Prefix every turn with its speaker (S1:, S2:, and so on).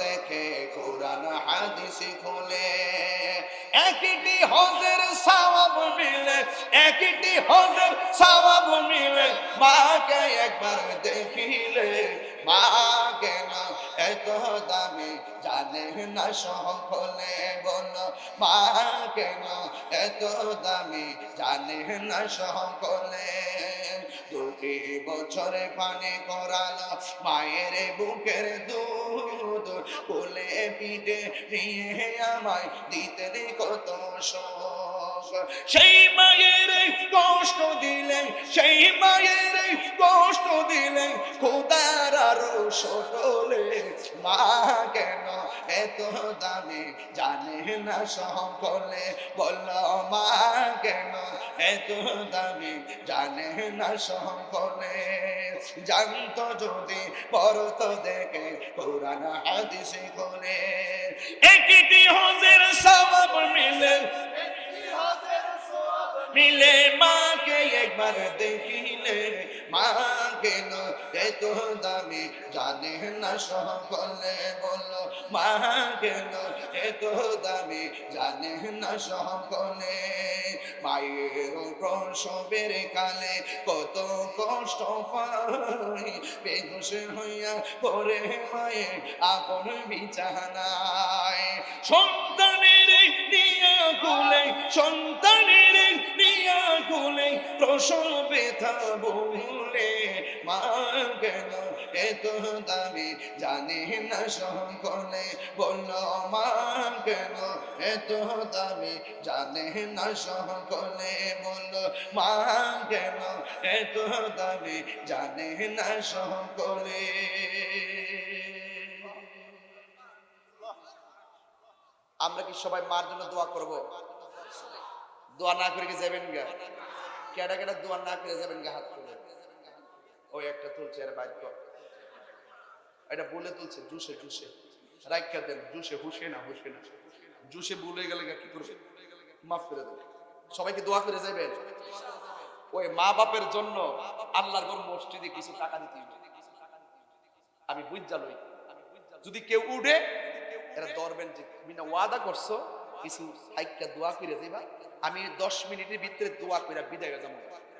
S1: দেখে কোরআন হাদিস খুলে। একটি হজের সওয়াব মিলে, একটি হজের সওয়াব মিলে, মাকে একবার দেখিলে, মাকে এত দামি জানে না সকলে বল, মা কেন এত দামি জানে না সকলে? দুটি বছরে পানি করালো, মায়ের বুকের দুধ কোলে পিঠে নিয়ে আমায় দিতে কত শোক। সেই মায়ের কষ্ট দিলে, সেই মায়ের কষ্ট দিলে, খোদার আরও সটলে মা কেন এত দামি? জানে না সকলে বলল, মা, কেন এত দামি? জানে না সকলে জানতো যদি, পরত দেখে, কোরআন হাদিসে করে মিলে মাকে একবার দেখিলে। মা কেন এত দামি, জানে না সকলে বলল মা কেন এত দামি, জানে না সকলে। মায়ের প্রসবের কালে কত কষ্ট পাই। বেহুশ হইয়া পরে মায়ে আপন বিছানায়। সন্তানের দিয়া কুলে কুলে প্রসব ব্যথা বলে মা কেন এত দামি জানে না সকলে। বলল মা কেন এত দামি জানে না সকলে। বলল মা কেন এত দামি না আমরা কি সবাই মার জন্য দোয়া করব? দোয়া না করে কি যাবেন গা। কেডা কেডা দোয়া না করে যাবেন গা হাত তুলে ওই একটা তুলছে আর কর। এটা বলে তুলছে, জুসে জুসে। রাইখা দেন, জুসে হুসে না হুসে না। জুসে বলে গেলে কি করবে? মাফ করে দেন। সবাইকে দোয়া করে যাবেন ওই মা বাপের জন্য আল্লাহর ঘর মসজিদে কিছু টাকা দিতে। আমি বুঝ লই। যদি কেউ উঠে, এরা ধরবেন যে, তুমি ওয়াদা করছ, কিছু সাইকা দোয়া করে যাইবা? আমি দশ মিনিটের ভিতরে দোয়া করে বিদায় যাব।